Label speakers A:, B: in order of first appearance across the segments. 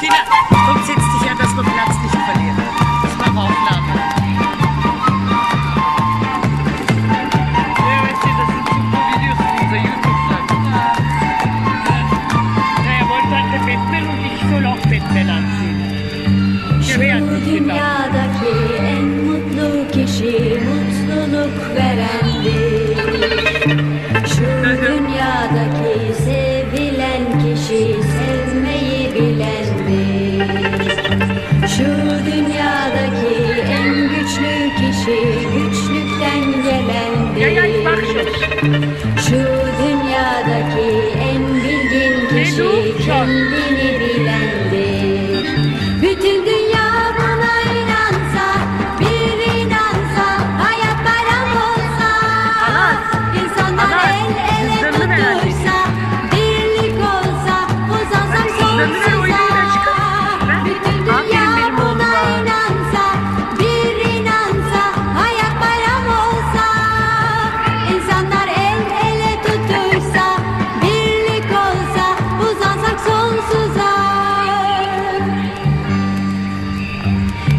A: Tina, komm, setz dich her, dass wir Platz nicht verlieren. Das machen wir Aufnahme. Ja, weißt du, das sind super Videos in unserer YouTube-Plattform. Ja. Naja, wollte an den Batman und ich soll auch Batman anziehen. Şunu
B: dünyadaki en mutlu kişi mutluluk veren dünyadaki en güçlü kişi güçlükten gelendir. Şu dünyadaki en bilgin kişi kendini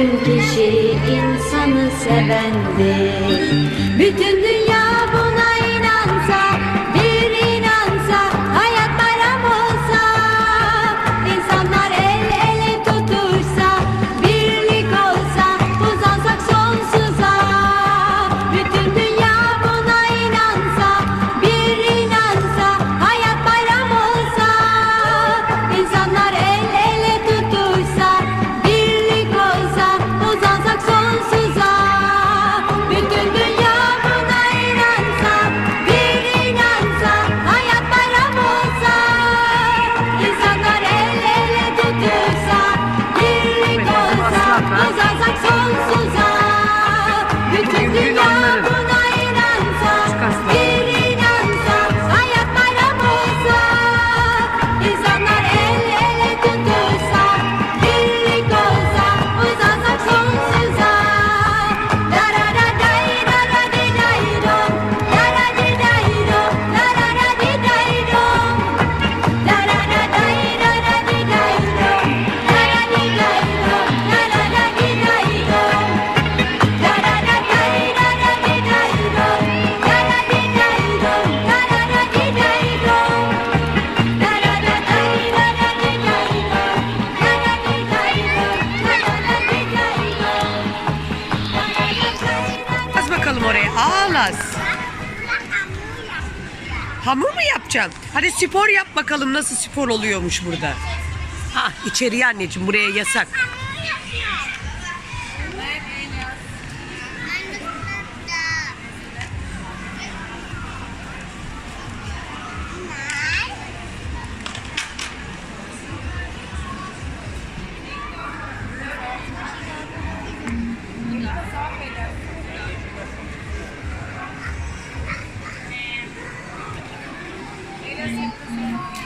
B: Bütün kişi şey insanı sevendir. Bütün dünya
A: Bye. Halas. Hamur mu yapacaksın? Hadi spor yap bakalım nasıl spor oluyormuş burada. Ah içeriye anneciğim buraya yasak. Thank you.